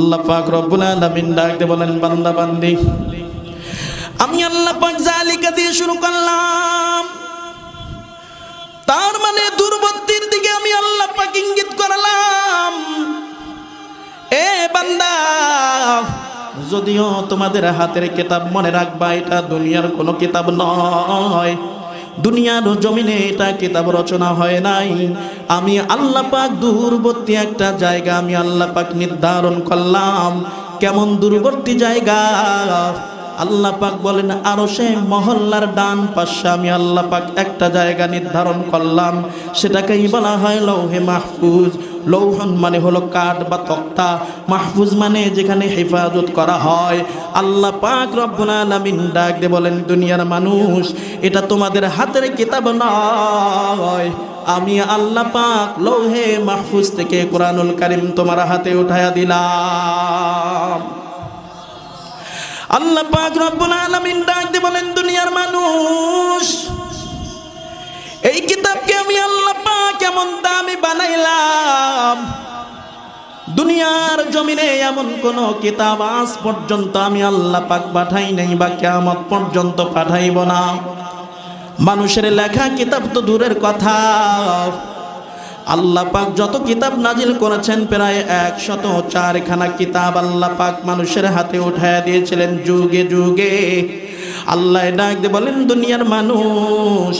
আল্লাহ পাক রব্বুল আলামিন ডাক দিয়ে বলেন, বান্দা, বান্দি, আমি আল্লাহ পাক জালিকা দিয়ে শুরু করলাম। তার মানে দুর্বত্তির দিকে আমি আল্লাহ পাক ইঙ্গিত করলাম। এ বান্দা, যদিও তোমাদের হাতের কিতাব মনে রাখবা, এটা দুনিয়ার কোনো কিতাব নয়। দুনিয়ার জমিনে এটা কিতাব রচনা হয় নাই। আমি আল্লাহ পাক দূরবর্তী একটা জায়গা আমি আল্লাহ পাক নির্ধারণ করলাম। কেমন দূরবর্তী জায়গা? আল্লাহ পাক বলেন, আরও সে মহল্লার ডান পাশে আমি আল্লাহ পাক একটা জায়গা নির্ধারণ করলাম। সেটাকেই বলা হয় লৌহে মাহফুজ। লৌহন মানে হলো কাঠ বা তক্তা। মাহফুজ মানে যেখানে হেফাজত করা হয়। আল্লাহ পাক রব্বুল আলামিন ডাক দিয়ে বলেন, দুনিয়ার মানুষ, এটা তোমাদের হাতের কিতাব নয়। আমি আল্লাহ পাক লৌহে মাহফুজ থেকে কোরআনুল কারিম তোমার হাতে উঠায়া দিলাম। আল্লাহ পাক রব্বুল আলামিন ডাক দিয়ে বলেন, দুনিয়ার মানুষ, এই কিতাবকে আমি আল্লাহ পাক এমন দামি বানাইলাম। দুনিয়ার জমিনে এমন কোন কিতাব আজ পর্যন্ত আমি আল্লাহ পাক পাঠাই নাই বা কেয়ামত পর্যন্ত পাঠাইব না। মানুষের লেখা কিতাব তো দূরের কথা। আল্লাহ পাক যত কিতাব নাজিল করেছেন, প্রায় একশত চারখানা কিতাব আল্লাহ পাক মানুষের হাতে উঠায় দিয়েছিলেন যুগে যুগে। আল্লাহ ডাক দিয়ে বলেন, দুনিয়ার মানুষ,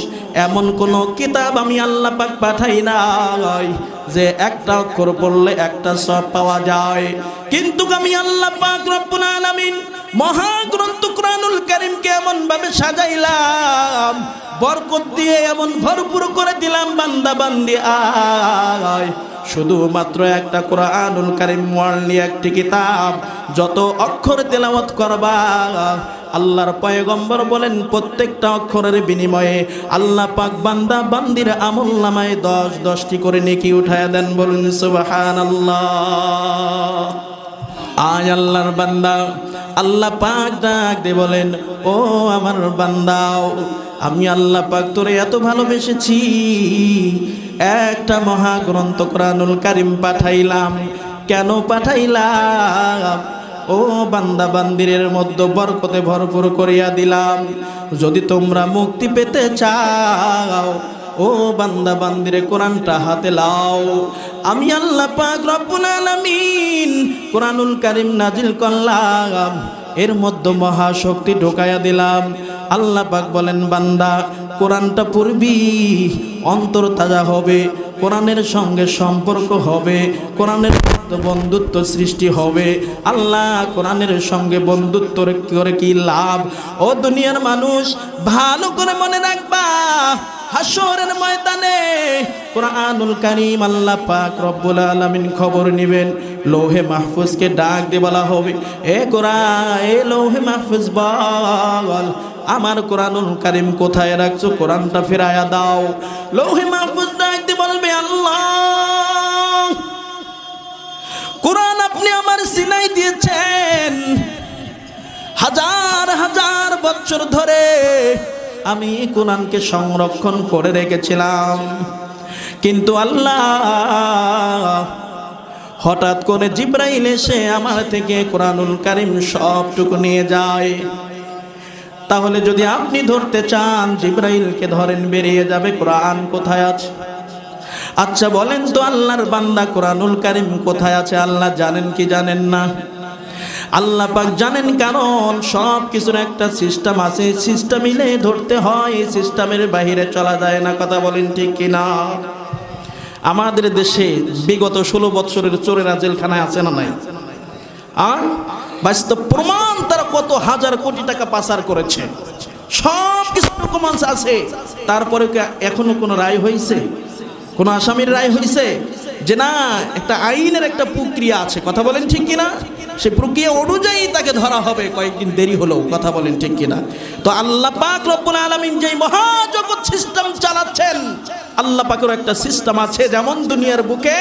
এমন কোন কিতাব আমি আল্লাহ পাক পাঠাই নাই যে একটা অক্ষর পড়লে একটা সব পাওয়া যায়। কিন্তু আমি আল্লাহ পাক রব্বুল আলামিন মহাগ্রন্থ কোরআনুল কারীমকে এমন ভাবে সাজাইলাম বরকত দিয়ে এমন ভরপুর করে দিলাম, বান্দা বান্দি, আয়। শুধুমাত্র একটা কোরআনুল কারিম ওয়ার্লি একটি কিতাব। যত অক্ষর তেলাওয়াত করবা, আল্লাহর পয়গম্বর বলেন, প্রত্যেকটা অক্ষরের বিনিময়ে আল্লাহ পাক বান্দা বান্দির আমল নামায় দশ, দশটি করে নেকি উঠায় দেন বলুন সুবাহান আল্লাহ আয় আল্লাহর বান্দা, আল্লাহ পাক ডাক দে বলেন, ও আমার বান্দাও আমি আল্লাহ পাক তোরে এত ভালোবেসেছি। একটা মহাগ্রন্থ কোরআনুল কারিম পাঠাইলাম। কেন পাঠাইলাম? ও বান্দা বান্দিরের মধ্যে বরকতে ভরপুর করিয়া দিলাম। যদি তোমরা মুক্তি পেতে চাও, ও বান্দা বান্দিরে কোরআনটা হাতে লাও। আমি আল্লাহ পাক রব্বুল আলামিন কোরআনুল কারিম নাজিল করলাম। এর মধ্যে মহাশক্তি ঢোকায়া দিলাম। আল্লাহ পাক বলেন, বান্দা, কোরআনটা পড়বি, অন্তর তাজা হবে, কোরআনের সঙ্গে সম্পর্ক হবে, কোরআনের বন্ধুত্ব সৃষ্টি হবে। আল্লাহ কোরআনের সঙ্গে বন্ধুত্ব করে কি লাভ? ও দুনিয়ার মানুষ, ভালো করে মনে রাখবা হাসরের ময়দানে কোরআনুল কারীম আল্লাহ পাক রব্বুল আলামিন খবর নেবেন। লৌহে মাহফুজকে ডাক দিয়ে বলা হবে, এ কোরআন, এ লৌহে মাহফুজ বল। আমার কোরআনুল কারীম কোথায় রাখছো? কোরআনটা ফেরায়া দাও। লৌহে মাহফুজ ডাক দিয়ে বলবে, আল্লাহ, কোরআন আপনি আমার সিনাই দিয়েছেন। হাজার হাজার বছর ধরে আমি কোরআনকে সংরক্ষণ করে রেখেছিলাম। কিন্তু আল্লাহ, হঠাৎ করে জিব্রাইল এসে আমার থেকে কোরআনুল কারিম সবটুকু নিয়ে যায়। তাহলে যদি আপনি ধরতে চান, জিব্রাইলকে ধরেন, বেরিয়ে যাবে, কোরআন কোথায় আছে? আচ্ছা বলেন তো আল্লাহর বান্দা কোরআনুল কারিম কোথায় আছে? আল্লাহ জানেন কি জানেন না? আল্লাহ পাক জানেন কারণ সব কিছুর একটা সিস্টেম আছে। সিস্টেম মিলে ধরতে হয়, এই সিস্টেমের বাহিরে চলা যায় না। কথা বলেন ঠিক কিনা আমাদের দেশে বিগত ষোলো বৎসরের চোরেরা জেলখানায় আছে না নাই? আর বাস্তব প্রমাণ তারা কত হাজার কোটি টাকা পাচার করেছে? সব কিছু ডকুমেন্টস আছে। তারপরে এখনও কোনো রায় হয়েছে? কোনো আসামির রায় হয়েছে? যে না, একটা আইনের একটা প্রক্রিয়া আছে। কথা বলেন ঠিক কিনা? সে প্রক্রিয়া অনুযায়ী তাকে ধরা হবে। কয়েকদিন দেরি হলেও, কথা বলেন ঠিক কিনা? তো আল্লাহ পাক রব্বুল আলামিন যেই মহাজগৎ সিস্টেম চালাচ্ছেন, আল্লাহ পাকের একটা সিস্টেম আছে, যেমন দুনিয়ার বুকে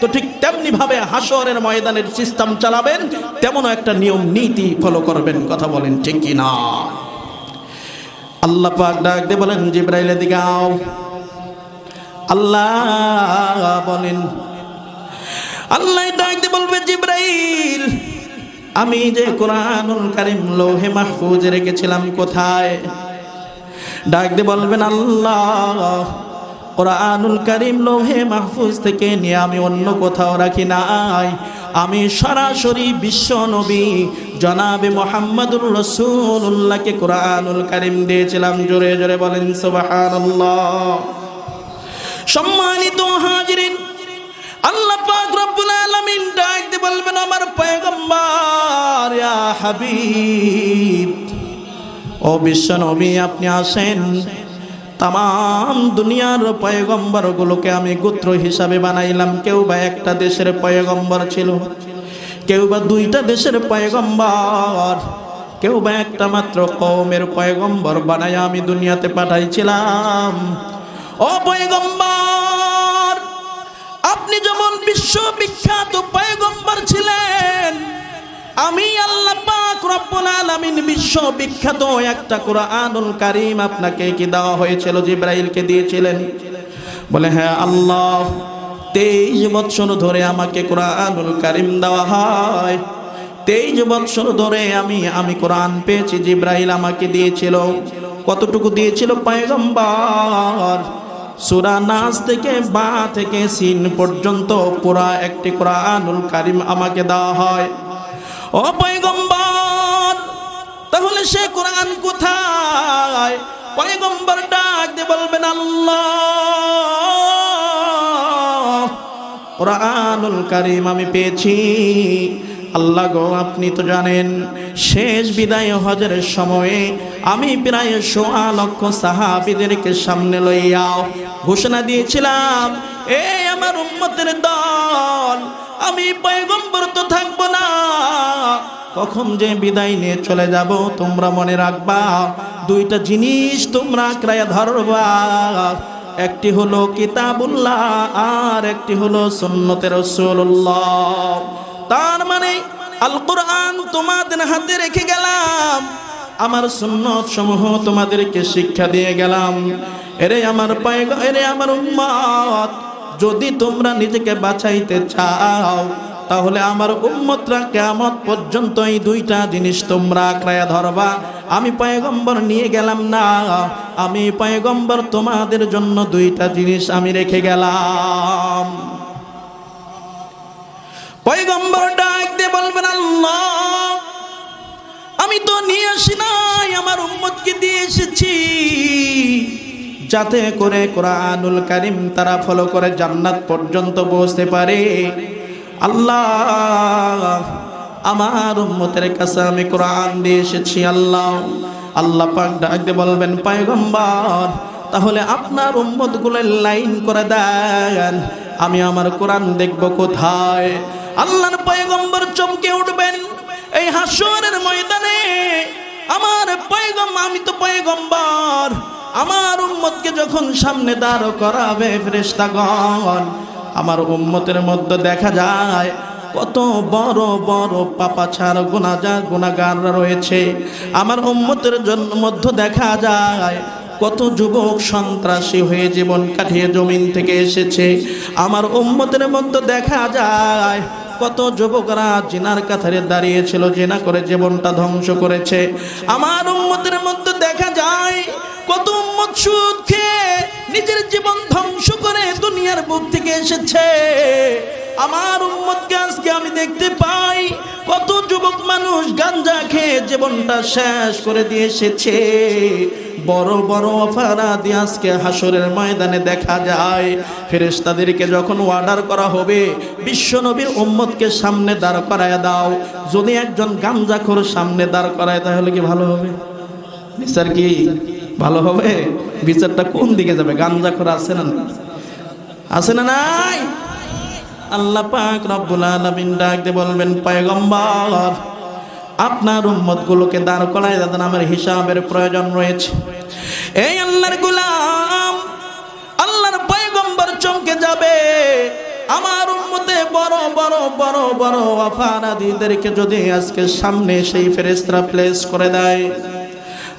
তো ঠিক তেমনি ভাবে হাসরের ময়দানের সিস্টেম চালাবেন, তেমনও একটা নিয়ম, নীতি ফলো করবেন। কথা বলেন ঠিক কি না? আল্লাহ পাক ডাক দিয়ে বলেন জিব্রাইলের দিকে আও। আল্লাহ বলেন, আল্লাহ ডাক দিয়ে বলবে, জিব্রাইল, আমি যে কোরআনুল কারিম লোহে মাহফুজ রেখেছিলাম কোথায়? ডাক দিয়ে বলবেন, আল্লাহ কোরআনুল কারিম লোহে মাহফুজ থেকে নিয়ে আমি অন্য কোথাও রাখি নাই। আমি সরাসরি বিশ্ব নবী জনাবে মোহাম্মদুর রসুল্লাহকে কোরআনুল করিম দিয়েছিলাম। জোরে জোরে বলেন, সুবহানাল্লাহ। সম্মানিত হাজিরিন, আল্লাহ পাক রব্বুল আলামিন ডাক বলবেন, আমার পয়গম্বর, ইয়া হাবিব, ও বিশ্ব নবী, আপনি আসেন। তাম দুনিয়ার পয়গম্বরগুলোকে আমি গোত্র হিসাবে বানাইলাম। কেউ বা একটা দেশের পয়গম্বর ছিল, কেউ বা দুইটা দেশের পয়গম্বর, কেউ বা একটা মাত্র কৌমের পয়গম্বর বানাই আমি দুনিয়াতে পাঠাইছিলাম। ও পয়গম্বর, আপনি যেমন বিশ্ববিখ্যাত পয়গম্বর ছিলেন আমি আল্লাহ পাক রব্বুল আলামিন বিশ্ববিখ্যাত একটা কোরআনুল কারীম আপনাকে কি দেওয়া হয়েছিল? জিব্রাইলকে দিয়েছিলেন। বলে হ্যাঁ আল্লাহ, তেইশ বৎসর ধরে আমাকে কোরআনুল কারীম দেওয়া হয়। তেইশ বৎসর ধরে আমি আমি কোরআন পেয়েছি, জিব্রাইল আমাকে দিয়েছিল। কতটুকু দিয়েছিল পয়গম্বর? সুরা নাচ থেকে বা থেকে সিন পর্যন্ত পুরা একটি কোরআনুল কারিম আমাকে দেওয়া হয়। ও তাহলে সে কোরআন কোথায়? পয়গম্বর ডাক দিয়ে বলবেন, আল্লাহ, কোরআনুল কারিম আমি পেয়েছি। আল্লাহ গো, আপনি তো জানেন, শেষ বিদায় হজরের সময়ে আমি প্রায় সোয়া লক্ষ সাহাবিদেরকে সামনে লইয়াও ঘোষণা দিয়েছিলাম এই আমার উম্মতের দল, আমি পয়গম্বর তো থাকব না। কখন যে বিদায় নিয়ে চলে যাব তোমরা মনে রাখবা, দুইটা জিনিস তোমরা ক্রায় ধরবা। একটি হলো কিতাবুল্লাহ, আর একটি হলো সুন্নতের রসুল্লাহ তার মানে আল কোরআন তোমাদের হাতে রেখে গেলাম, আমার সুন্নত সমূহ তোমাদেরকে শিক্ষা দিয়ে গেলাম। এরে আমার পায়ে এরে আমার উম্মত, যদি তোমরা নিজেকে বাঁচাইতে চাও তাহলে আমার উম্মতরা কেমত পর্যন্ত এই দুইটা জিনিস তোমরা আঁকড়ায় ধরবা। আমি পয়গম্বর নিয়ে গেলাম না। আমি পয়গম্বর তোমাদের জন্য দুইটা জিনিস আমি রেখে গেলাম। পয়গম্বর ডাকতে বলবেন আমি তো নিয়ে আসি নাই, আমার উম্মতকে দিয়ে এসেছি। যাতে করে কোরআনুল কারিম তারা ফলো করে জান্নাত পর্যন্ত পৌঁছতে পারে। আল্লাহ, আমার উম্মতের কাছে আমি কোরআন দিয়ে এসেছি, আল্লাহ। আল্লাহ পাক ডাক দিয়ে বলবেন, পয়গম্বর, তাহলে আপনার উম্মতগুলো লাইন করে দেন। আমি আমার কোরআন দেখব কোথায়? আল্লাহর পয়গম্বর চমকে উঠবেন, এই হাসরের ময়দানে আমার পয়গম আমি তো পয়গম্বর। আমার উম্মতকে যখন সামনে দাঁড় করাবে, ফেরেশতাগণ আমার উম্মতের মধ্যে দেখা যায়, কত বড় বড় পাপা ছাড় পাপাছার গুণাজার গুণাগাররা রয়েছে। আমার উম্মতের জন্য মধ্যে দেখা যায়, কত যুবক সন্ত্রাসী হয়ে জীবন কাটিয়ে জমিন থেকে এসেছে। আমার উম্মতের মধ্যে দেখা যায়, কত যুবকরা জিনার কাথারে দাঁড়িয়েছিল, জেনা করে জীবনটা ধ্বংস করেছে। আমার উম্মতের মধ্যে দেখা যায়, কত উম্মত সুদ নিজের জীবন ধ্বংস করে দুনিয়ার বুক থেকে এসেছে। আমার উম্মতকে আজকে আমি দেখতে পাই, কত যুবক মানুষ গাঞ্জা খেয়ে জীবনটা শেষ করে দিয়ে এসেছে। বড় বড় অপরাধী আজকে হাসরের ময়দানে দেখা যায়। ফেরেশতাদেরকে যখন অর্ডার করা হবে, বিশ্ব নবীর উম্মতকে সামনে দাঁড় করায় দাও। যদি একজন গাঞ্জাখোর সামনে দাঁড় করায়, তাহলে কি ভালো হবে? বিচার কি? ভালো হবে? বিচারটা কোন দিকে যাবে? গাঞ্জাখোর আছে না? আছে না নাই? আল্লাহ পাক রব্বুল আলামিন ডাক দিয়ে বলবেন, পয়গম্বর, আপনার উম্মত গুলোকে দাঁড় করায় দাদা আমার হিসাবের প্রয়োজন রয়েছে। এই আল্লাহর গুলাম, আল্লাহর পয়গম্বর চমকে যাবে। আমার উম্মতে বড় বড় বড় বড় অপরাধীদেরকে যদি আজকে সামনে সেই ফেরেস্তারা প্লেস করে দেয়।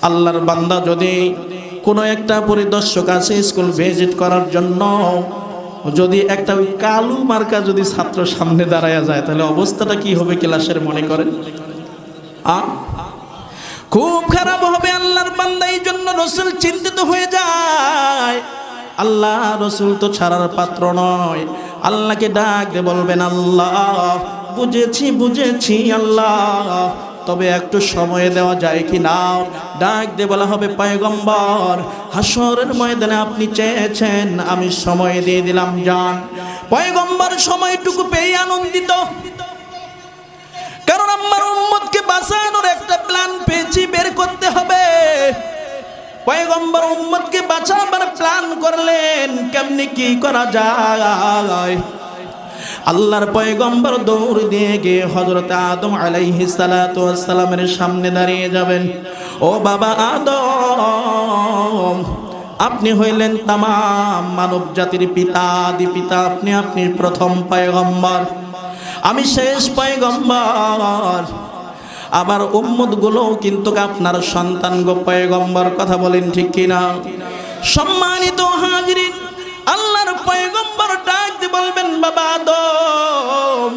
আল্লাহর বান্দা যদি কোনো একটা পরিদর্শক আছে স্কুল ভিজিট করার জন্য, যদি একটা ওই কালু মার্কা যদি ছাত্র সামনে দাঁড়ায় যায়, তাহলে অবস্থাটা কি হবে ক্লাসের মনে করেন? আ? খুব খারাপ হবে আল্লাহর বান্দা এই জন্য রসুল চিন্তিত হয়ে যায়। আল্লাহ রসুল তো ছাড়ার পাত্র নয়। আল্লাহকে ডাক দিয়ে বলবেন, আল্লাহ, বুঝেছি বুঝেছি, আল্লাহ। তবে একটু সময় দেওয়া যায় কি না? ডাক দিয়ে বলা হবে, পয়গম্বর হাসরের ময়দানে আপনি চেয়েছেন, আমি সময় দিয়ে দিলাম, যান। পয়গম্বর সময়টুকু পেয়ে আনন্দিত। কারণ আমার উম্মতকে বাঁচানোর একটা প্ল্যান পেয়েছি, বের করতে হবে। পয়গম্বর উম্মতকে বাঁচাবার প্ল্যান করলেন, কেমনি কি করা যায়? আল্লাহর পয়গম্বর দৌড় দিয়ে গিয়ে হজরত আদম আলাইহি সালামের সামনে দাঁড়িয়ে যাবেন। ও বাবা আদম, আপনি হইলেন তাম মানব জাতির পিতা আদি পিতা আপনি আপনি প্রথম পয়গম্বর। আমি শেষ পয়গম্বর। আবার উম্মতগুলো কিন্তু আপনার সন্তান গো পয়গম্বর, কথা বলেন ঠিক কিনা? সম্মানিত হাজরিন, আল্লাহর পয়গম্বর ডাক দিয়ে বলবেন, বাবা আদম,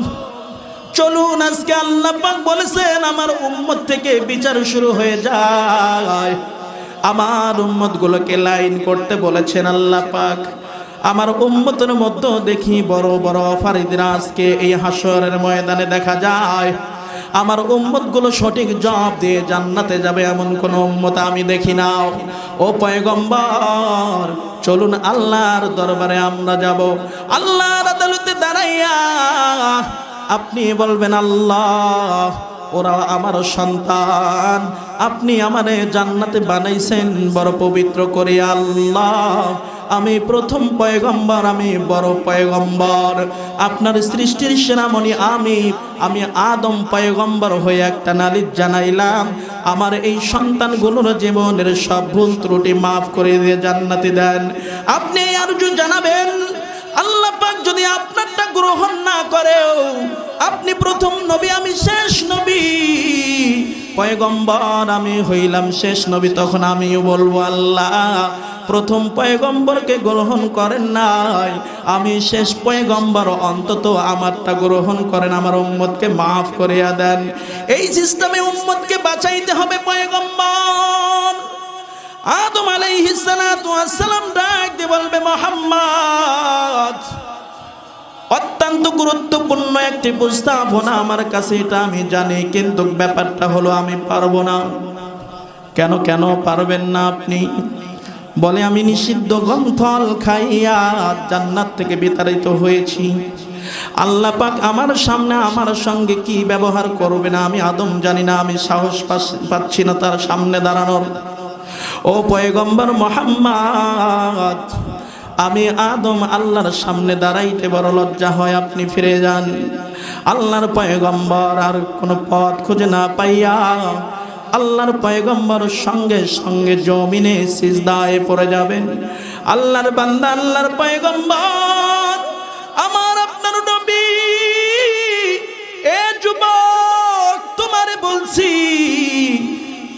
চলুন আজকে আল্লাহ পাক বলেছেন, আমার উম্মত থেকে বিচার শুরু হয়ে যায়। আমার উম্মত গুলোকে লাইন করতে বলেছেন আল্লাহ পাক। আমার উম্মতের মধ্যে দেখি বড় বড় ফারিদিন আজকে এই হাসরের ময়দানে দেখা যায়। আমার উম্মতগুলো সঠিক জবাব দিয়ে জান্নাতে যাবে এমন কোন উম্মত আমি দেখি না। ও পয়গম্বর, চলুন আল্লাহর দরবারে আমরা যাব। আল্লাহর আদালতে দাঁড়াইয়া আপনি বলবেন, আল্লাহ, ওরা আমার সন্তান। আপনি আমারে জান্নাতে বানাইছেন, বড় পবিত্র করে আল্লাহ। আমি প্রথম পয়গম্বর, আমি বড় পয়গম্বর। আপনার সৃষ্টির সেনামণি আমি আমি আদম পয়গম্বর হয়ে একটা নালিশ জানাইলাম। আমার এই সন্তানগুলোর জীবনের সব ভুল ত্রুটি মাফ করে দিয়ে জান্নাতি দেন। আপনি আরজু জানাবেন আল্লাহ পাক যদি আপনারটা গ্রহণ না করেও আপনি প্রথম নবী, আমি শেষ নবী। পয়গম্বর, আমি হইলাম শেষ নবী, তখন আমিও বলব, আল্লাহ, প্রথম পয়গম্বরকে গ্রহণ করেন নাই। আমি শেষ পয়গম্বর, অন্তত আমারটা গ্রহণ করেন, আমার উম্মতকে মাফ করিয়া দেন। এই সিস্টেমে উম্মতকে বাঁচাইতে হবে পয়গম্বর। আদম আলাইহিস সালাতু ওয়াস সালাম ডাক দিয়ে বলবে, মোহাম্মদ, অত্যন্ত গুরুত্বপূর্ণ একটি প্রস্তাবনা আমার কাছে, এটা আমি জানি, কিন্তু ব্যাপারটা হলো আমি পারব না। কেন কেন পারবেন না আপনি? বলে, আমি নিষিদ্ধ গমফল খাইয়া জান্নাত থেকে বিতাড়িত হয়েছি। আল্লাহ পাক আমার সামনে আমার সঙ্গে কি ব্যবহার করবে না, আমি আদম জানি না, আমি সাহস পাচ্ছি না তার সামনে দাঁড়ানোর। ও পয়গম্বর মোহাম্মদ, আমি আদম আল্লাহর সামনে দাঁড়াইতে বড় লজ্জা হয়, আপনি ফিরে যান। আল্লাহর পয়গম্বর আর কোনো পথ খুঁজে না পাইয়া আল্লাহর পয়গম্বর সঙ্গে সঙ্গে জমিনে সিজদায় পড়ে যাবেন। আল্লাহর বান্দা, আল্লাহর পয়গম্বর, আমার আপনার নবী, এ যুবক, তোমারে বলছি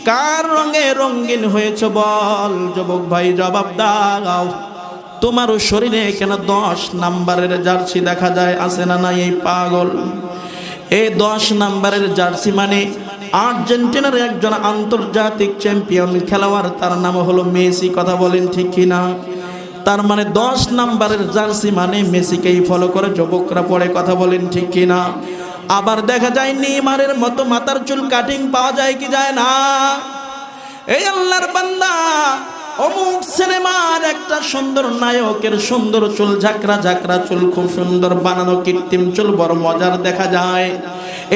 কার রঙে রঙিন হয়েছ বল? যুবক ভাই, জবাব দাও। তোমার শরীরে কেন দশ নাম্বারের জার্সি দেখা যায়? আছে না নাই এই পাগল? এই দশ নাম্বারের জার্সি মানে আর্জেন্টিনার একজন আন্তর্জাতিক চ্যাম্পিয়ন খেলোয়াড়, তার নাম হলো মেসি। কথা বলেন ঠিক কিনা? তার মানে দশ নাম্বারের জার্সি মানে মেসিকেই ফলো করে। যুবকরা পড়ে কথা বলেন ঠিক কিনা? আবার দেখা যায় নেইমারের মতো মাথার চুল কাটিং পাওয়া যায় কি যায় না? এই আল্লাহর বান্দা অমুক সিনেমার একটা সুন্দর নায়কের সুন্দর চুল, ঝাঁকড়া ঝাঁকড়া চুল, খুব সুন্দর বানানো কৃত্রিম চুল, বড় মজার দেখা যায়।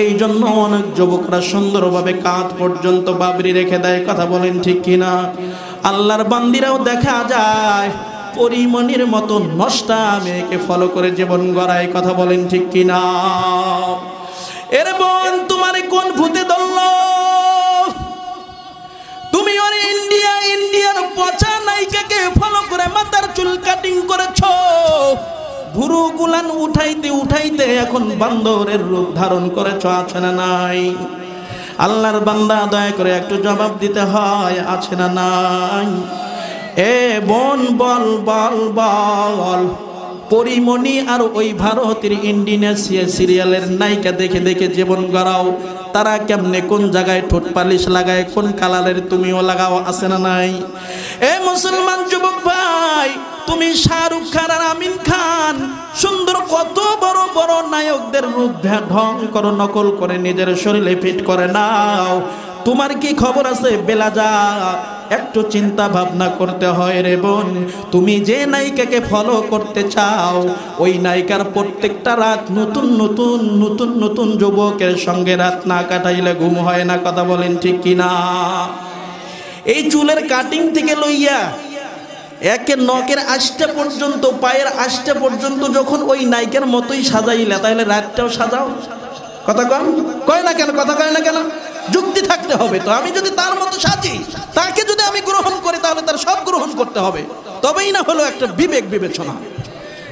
এই জন্য অনেক যুবকরা সুন্দরভাবে কাঁধ পর্যন্ত বাবরি রেখে দেয়, কথা বলেন ঠিক কিনা? আল্লাহর বান্দিরাও দেখা যায় পরিমণির মতো নষ্টা মেয়েকে ফলো করে জীবন গড়ায়, কথা বলেন ঠিক কিনা? এর বোন তোমার কোন ভূতে ধরলো? তুমি ওর ইন্ডিয়া, ইন্ডিয়ার পচা নায়িকাকে ফলো করে মাথার চুল কাটিং করেছ। ভুরু গুলান উঠাইতে উঠাইতে এখন বান্দরের রূপ ধারণ করেছ, আছে না নাই? আল্লাহর বান্দা, দয়া করে একটু জবাব দিতে হয়, আছে না নাই? এ বোন, বল বল বল। পরিমণি আর ওই ভারতের ইন্ডিনেশিয়া সিরিয়ালের নায়িকা দেখে দেখে জীবন গড়াও। তারা কেমনে কোন জায়গায় ঠোঁট পালিশ লাগায়, কোন কালারের তুমিও লাগাও, আছে না নাই? এ মুসলমান যুবক ভাই, তুমি শাহরুখ খান আর আমিন খান, সুন্দর কত বড় বড় নায়কদের রূপ ঢং করো, নকল করে নিজের শরীরে ফিট করে নাও। তোমার কি খবর আছে বেলাজা? একটু চিন্তা ভাবনা করতে হয় রে বোন। তুমি যে নায়িকাকে ফলো করতে চাও, ওই নায়িকার প্রত্যেকটা রাত নতুন নতুন নতুন নতুন যুবকের সঙ্গে রাত না কাটাইলে ঘুম হয় না, কথা বলেন ঠিক কিনা? এই চুলের কাটিং থেকে লইয়া একে নখের আষ্টে পর্যন্ত, পায়ের আষ্টে পর্যন্ত যখন ওই নায়িকার মতোই সাজাইলে তাহলে রাতটাও সাজাও। কথা কন? কয় না কেন? কথা কয় না কেন? যুক্তি থাকতে হবে তো। আমি যদি তার মতো সাজি, তাকে যদি আমি গ্রহণ করি, তাহলে তার সব গ্রহণ করতে হবে। তবেই না হলো একটা বিবেক বিবেচনা।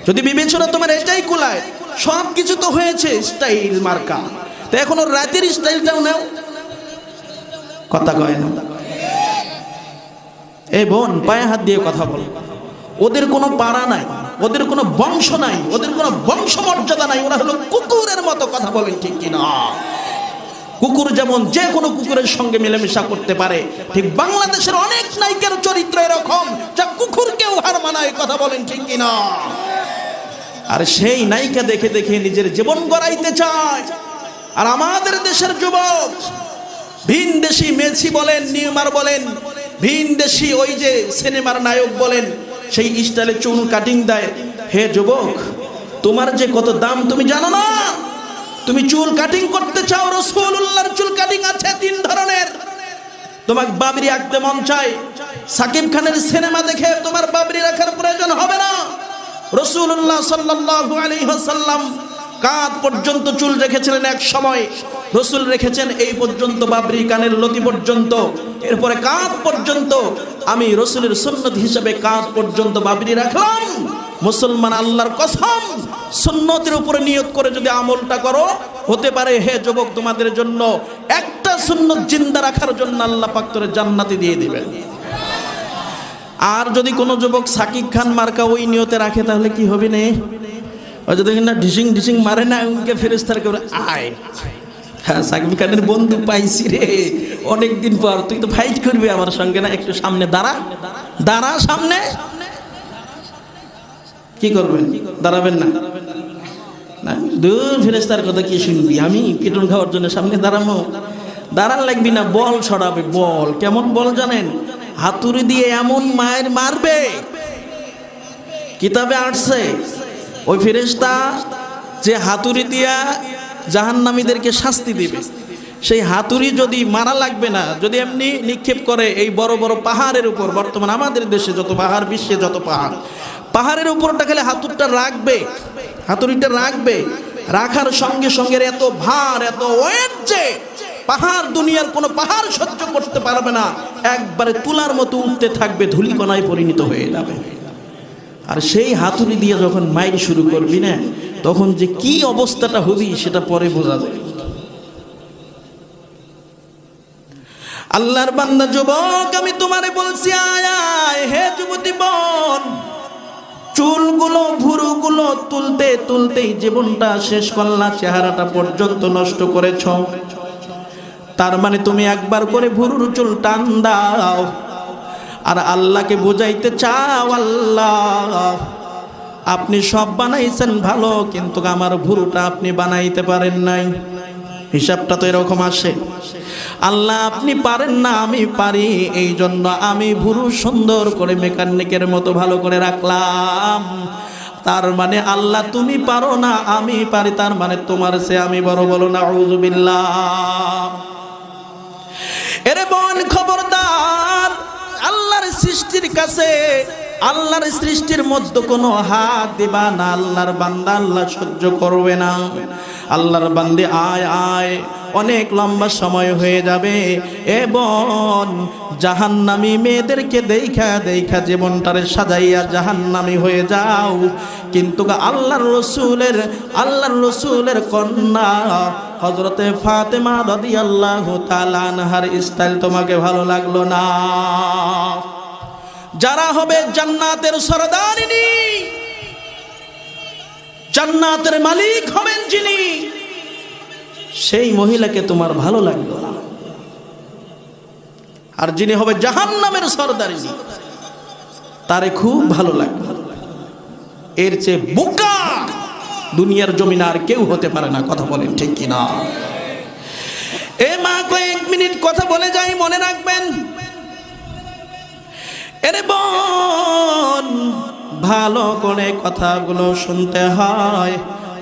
যদি বিবেচনা তোমার এটাই কুলায়, সব কিছু তো হয়েছে স্টাইল মার্কা তো এখন ওর রাতের স্টাইলটাও নাও। কথা কয় না। এই বোন, পায়ে হাত দিয়ে কথা বল। ওদের কোনো পাড়া নাই, ওদের কোনো বংশ নাই, ওদের কোনো বংশ মর্যাদা নাই। ওরা হলো কুকুরের মতো কথা বলেন ঠিক কিনা? কুকুর যেমন যে কোনো কুকুরের সঙ্গে মিলেমিশা করতে পারে, ঠিক বাংলাদেশের অনেক নায়িকার চরিত্র এরকম যা কুকুরকেও হার মানায়, কথা বলেন ঠিক কিনা? আর সেই নায়িকা দেখে দেখে নিজের জীবন গড়াইতে চায়। আর আমাদের দেশের যুবক, ভিন দেশি মেসি বলেন, নিউমার বলেন, ভিন দেশি ওই যে সিনেমার নায়ক বলেন, সেই স্টাইলে চুল কাটিং দেয়। হে যুবক, তোমার যে কত দাম তুমি জানো না? তুমি চুল কাটিং করতে চাও রসুল্লাহর চুল কাটিং আছে তিন ধরনের। তোমাকে বাবরি আঁকতে মন চাই সাকিব খানের সিনেমা দেখে তোমার বাবরি রাখার প্রয়োজন হবে না। রসুল্লাহ সাল্লাল্লাহু আলাইহি ওয়াসাল্লাম কাঁধ পর্যন্ত চুল রেখেছিলেন এক সময়। রসুল রেখেছেন এই পর্যন্ত বাবরি কানের লতি পর্যন্ত। এরপরে কাঁধ পর্যন্ত আমি রসুলের সুন্নত হিসেবে কাঁধ পর্যন্ত বাবরি রাখলাম। মুসলমান আল্লাহর কসম, সুন্নতের উপরে নিয়ত করে যদি আমলটা করো, হতে পারে হে যুবক তোমাদের জন্য একটা সুন্নত জিন্দা রাখার জন্য আল্লাহ পাক তোরে জান্নাতি দিয়ে দিবেন। আর যদি কোনো যুবক সাকিব খান মার্কা ওই নিয়তে রাখে, তাহলে কি হবে নে? ওই যদি না, ঢিসিং ঢিসিং মারে না উনকে ফেরেস্তার করে আয়। হ্যাঁ সাকিব খানের বন্ধু পাইছি রে। অনেকদিন পর, তুই তো ফাইট করবি আমার সঙ্গে না? একটু সামনে দাঁড়া। দাঁড়া সামনে। কি করবেন? দাঁড়াবেন না। দূর ফেরেস্তার কথা কি শুনবি? আমি পেট্রোল খাওয়ার জন্য সামনে দাঁড়াবো দাঁড়ান লাগবি না, বল ছড়াবে, বল। কেমন বল জানেন? হাতুড়ি দিয়ে এমন মায়ের মারবে। কিতাবে আসছে, ওই ফেরেস্তা যে হাতুড়ি দিয়া জাহান্নামীদেরকে শাস্তি দিবে। সেই হাতুড়ি যদি মারা লাগবে না, যদি এমনি নিক্ষেপ করে এই বড় বড় পাহাড়ের উপর, বর্তমান আমাদের দেশে যত পাহাড়, বিশ্বে যত পাহাড় পাহাড়ের উপরটা খেলে হাতুড়টা রাখবে, হাতুড়িটা রাখবে, রাখার সঙ্গে সঙ্গে এত ভার, এত যে পাহাড় দুনিয়ার কোনো পাহাড় সহ্য করতে পারবে না। একবারে তুলার মতো উঠতে থাকবে, ধুলিকণায় পরিণত হয়ে যাবে। আর সেই হাতুড়ি দিয়ে যখন মাইল শুরু করবি না, তখন যে কি অবস্থাটা হবি সেটা পরে বোঝা যায়। আল্লাহর বান্দা, যুবক, আমি তোমারে বলছি, আয় আয়, হে যুবতী বোন চুলগুলো, ভুরুগুলো তুলতে তুলতেই জীবনটা শেষ করলা, চেহারাটা পর্যন্ত নষ্ট করেছ। তার মানে তুমি একবার করে ভুরুর চুল টান দাও। আর আল্লাহকে বুঝাইতে চাও, আল্লাহ। আপনি সব বানাইছেন ভালো, কিন্তু আমার ভুরুটা আপনি বানাইতে পারেন নাই। হিসাবটা তো এরকম আসে। আল্লাহ, আপনি পারেন না, আমি পারি। এই জন্য আমি ভুরু সুন্দর করে মেকানিকের মতো ভালো করে রাখলাম। তার মানে আল্লাহ, তুমি পারো না, আমি পারি। তার মানে তোমার সে আমি বড় বলো না আউযুবিল্লাহ এরে বোন খবরদার, আল্লাহর সৃষ্টির কাছে আল্লাহর সৃষ্টির মধ্যে কোনো হাত দিবা না, আল্লাহর বান্দা আল্লাহ সহ্য করবে না। আল্লাহর বান্দে আয় আয়, অনেক লম্বা সময় হয়ে যাবে। এবং জাহান্নামি মেয়েদেরকে দেখা দেখা জীবনটারে সাজাইয়া জাহান্নামি হয়ে যাও। কিন্তু আল্লাহর রসুলের আল্লাহর রসুলের কন্যা হজরতে ফাতেমা রদি আল্লাহ তালানহার স্টাইল তোমাকে ভালো লাগল না। যারা হবে জান্নাতের সরদারিনী, জান্নাতের মালিক হবেন যিনি। সেই মহিলাকে তোমার ভালো লাগল না। আর যিনি হবে জাহান্নামের সর্দারিনী, তারে খুব ভালো লাগল। এর চেয়ে বোকা দুনিয়ার জমিন আর কেউ হতে পারে না, কথা বলেন ঠিক কিনা? এ মা কয়েক মিনিট কথা বলে যাই, মনে রাখবেন এরে বোন, ভালো করে কথাগুলো শুনতে হয়।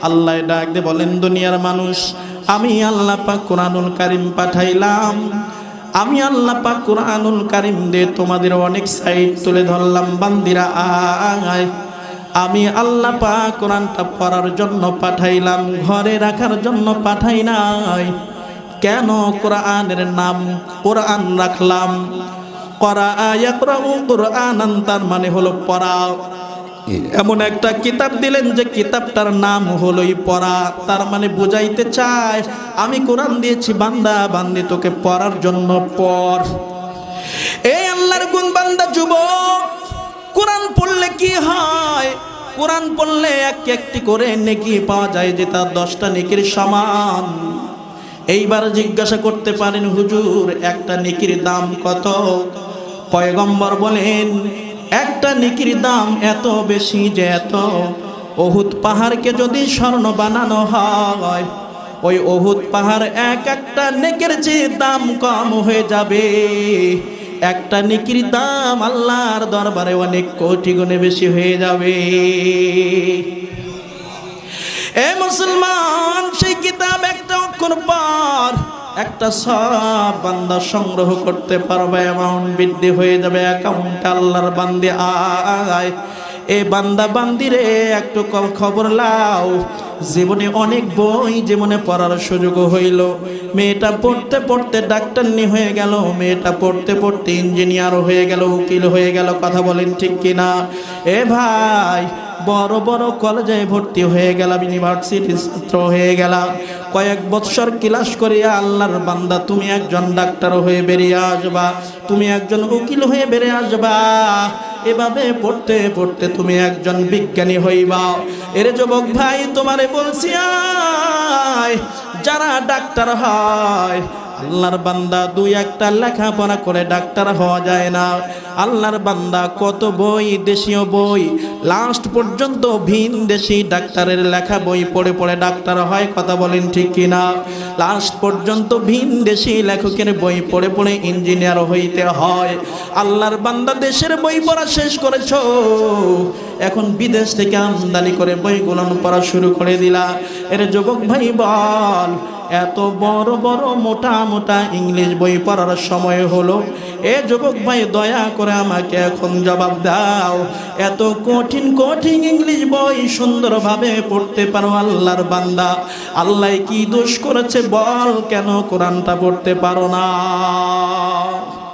আল্লাহ ডাক দিয়ে বলেন, দুনিয়ার মানুষ, আমি আল্লাহ পাক কোরআনুল কারিম পাঠাইলাম। আমি আল্লাহ পাক কোরআনুল কারিম দিয়ে তোমাদের অনেক সাইড তুলে ধরলাম, বান্দিরা আয়। আমি আল্লাহ পাক কোরআনটা পড়ার জন্য পাঠাইলাম, ঘরে রাখার জন্য পাঠাই নাই। কেন কোরআনের নাম কোরআন রাখলাম? করা ইয়াকরাউ কোরআনান, তার মানে হলো পড়া এমন একটা কিতাব দিলেন যে কিতাবটার নাম হলোই পড়া। তার মানে বুঝাইতে চায়, আমি কোরআন দিয়েছি, বান্দা, বান্দি, তোকে পড়ার জন্য পড়। এই আল্লাহর গুণ বান্দা, যুবক, কোরআন পড়লে কি হয়? কোরআন পড়লে এক একটি করে নেকি পাওয়া যায় যে তার দশটা নেকির সমান। এইবার জিজ্ঞাসা করতে পারেন, হুজুর, একটা নেকির দাম কত? পয়গম্বর বলেন, একটা নেকির দাম এত বেশি যে এত। অহুত পাহাড়কে যদি স্বর্ণ বানানো হয়, ওই অহুত পাহাড় এক একটা নেকের যে দাম কম হয়ে যাবে। একটা নেকির দাম আল্লাহর দরবারে অনেক কোটি গুণে বেশি হয়ে যাবে। এ মুসলমান, সেই কিতাব একটা অক্ষর পর একটা সব বান্দা সংগ্রহ করতে পারবে অ্যামাউন্ট বৃদ্ধি হয়ে যাবে অ্যাকাউন্ট আল্লাহর বান্দি আয়। এ বান্দা বান্দিরে একটু খবর লাও। জীবনে অনেক বই জীবনে পড়ার সুযোগ হইল। মেয়েটা পড়তে পড়তে ডাক্তার ডাক্তারনি হয়ে গেল, মেয়েটা পড়তে পড়তে ইঞ্জিনিয়ার হয়ে গেল, উকিল হয়ে গেল, কথা বলেন ঠিক কিনা? এ ভাই বড় বড় কলেজে ভর্তি হয়ে গেলাম ইউনিভার্সিটির ছাত্র হয়ে গেলাম। কয়েক বৎসর ক্লাস করিয়া আল্লাহর বান্দা, তুমি একজন ডাক্তার হয়ে বেরিয়ে আসবা, তুমি একজন উকিল হয়ে বেরিয়ে আসবা। এভাবে পড়তে পড়তে তুমি একজন বিজ্ঞানী হইবা। এর যুবক ভাই, তোমারে বলছি যারা ডাক্তার হয় আল্লাহর বান্দা দুই একটা লেখাপড়া করে ডাক্তার হওয়া যায় না। আল্লাহর বান্দা কত বই, দেশীয় বই লাস্ট পর্যন্ত ভিন দেশি ডাক্তারের লেখা বই পড়ে পড়ে ডাক্তার হয়, কথা বলেন ঠিক কিনা? লাস্ট পর্যন্ত ভিন দেশি লেখকের বই পড়ে পড়ে ইঞ্জিনিয়ার হইতে হয়। আল্লাহর বান্দা দেশের বই পড়া শেষ করেছ। এখন বিদেশ থেকে আমদানি করে বইগুলো পড়া শুরু করে দিলা। এর যুবক ভাই বল এত বড় বড় মোটা মোটা ইংলিশ বই পড়ার সময় হলো, এ যুবক ভাই, দয়া করে আমাকে এখন জবাব দাও। এত কঠিন কঠিন ইংলিশ বই সুন্দরভাবে পড়তে পারো আল্লাহর বান্দা। আল্লাহ কি দোষ করেছে বল, কেন কোরআনটা পড়তে পারো না?